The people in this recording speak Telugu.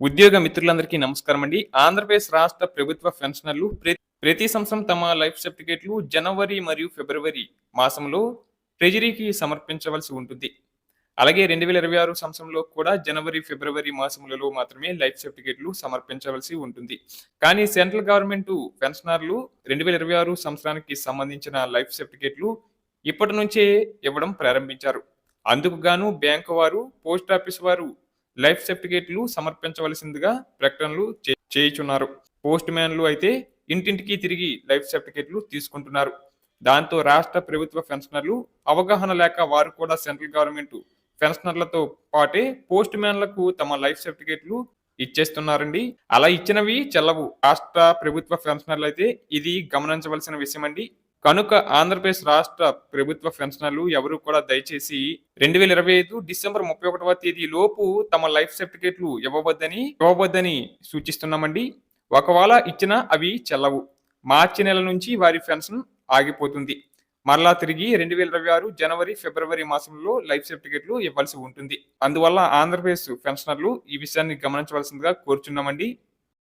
ఉద్యోగ మిత్రులందరికీ నమస్కారం అండి. ఆంధ్రప్రదేశ్ రాష్ట్ర ప్రభుత్వ పెన్షనర్లు ప్రతి ప్రతి సంవత్సరం తమ లైఫ్ సర్టిఫికేట్లు జనవరి మరియు ఫిబ్రవరి మాసంలో ట్రెజరీకి సమర్పించవలసి ఉంటుంది. అలాగే రెండు వేల ఇరవై ఆరు సంవత్సరంలో కూడా జనవరి ఫిబ్రవరి మాసములలో మాత్రమే లైఫ్ సర్టిఫికేట్లు సమర్పించవలసి ఉంటుంది. కానీ సెంట్రల్ గవర్నమెంట్ పెన్షనర్లు రెండు వేల ఇరవై ఆరు సంవత్సరానికి సంబంధించిన లైఫ్ సర్టిఫికేట్లు ఇప్పటి నుంచే ఇవ్వడం ప్రారంభించారు. అందుకు గాను బ్యాంకు వారు పోస్ట్ ఆఫీస్ వారు లైఫ్ సర్టిఫికేట్లు సమర్పించవలసిందిగా ప్రకటనలు చేయుచున్నారు. పోస్ట్ మ్యాన్లు అయితే ఇంటింటికి తిరిగి లైఫ్ సర్టిఫికేట్లు తీసుకుంటున్నారు. దాంతో రాష్ట్ర ప్రభుత్వ పెన్షనర్లు అవగాహన లేక వారు కూడా సెంట్రల్ గవర్నమెంట్ పెన్షనర్లతో పాటే పోస్ట్ మ్యాన్లకు తమ లైఫ్ సర్టిఫికేట్లు ఇచ్చేస్తున్నారండి. అలా ఇచ్చినవి చెల్లవు. రాష్ట్ర ప్రభుత్వ పెన్షనర్లు అయితే ఇది గమనించవలసిన విషయం అండి కనుక ఆంధ్రప్రదేశ్ రాష్ట్ర ప్రభుత్వ పెన్షనర్లు ఎవరు కూడా దయచేసి రెండు వేల ఇరవై ఐదు డిసెంబర్ ముప్పై ఒకటవ తేదీ లోపు తమ లైఫ్ సర్టిఫికేట్లు ఇవ్వవద్దని ఇవ్వవద్దని సూచిస్తున్నామండి. ఒకవేళ ఇచ్చినా అవి చెల్లవు. మార్చి నెల నుంచి వారి పెన్షన్ ఆగిపోతుంది. మరలా తిరిగి రెండు వేల ఇరవై ఆరు జనవరి ఫిబ్రవరి మాసంలో లైఫ్ సర్టిఫికేట్లు ఇవ్వాల్సి ఉంటుంది. అందువల్ల ఆంధ్రప్రదేశ్ పెన్షనర్లు ఈ విషయాన్ని గమనించవలసిందిగా కోరుచున్నామండి.